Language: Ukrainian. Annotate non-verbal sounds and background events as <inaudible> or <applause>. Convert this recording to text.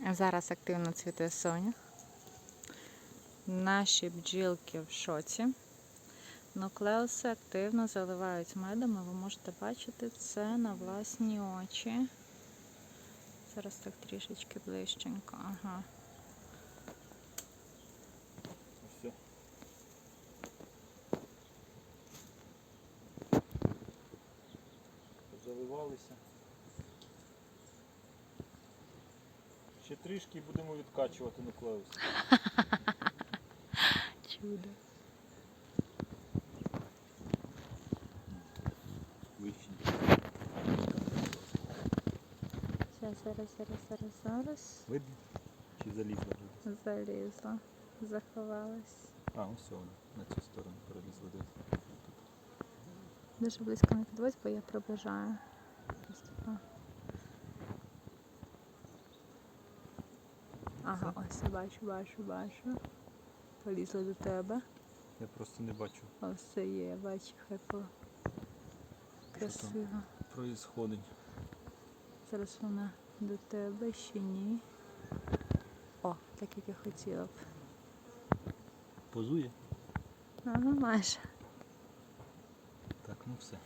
Зараз активно цвіте соня. Наші бджілки в шоці. Нуклеуси активно заливають медом, і ви можете бачити це на власні очі. Зараз так трішечки ближченько. Ага. Заливалися. Ще трішки будемо відкачувати нуклеус. <laughs> Чудо. Зараз, зараз, зараз, зараз, зараз. Видно? Чи залізла? Залізла. Заховалась. А, ось вона. На цю сторону перелізла. Дуже близько не підводь, бо я приближаю. Просто так. Ага, ось я бачу, бачу, бачу. Полізла до тебе. Я просто не бачу, Ось це є, я бачу, хай по красиво. проїсходить. Зараз вона до тебе ще ні. О, так як я хотіла б. Позує? Ага, майже. Так, ну все.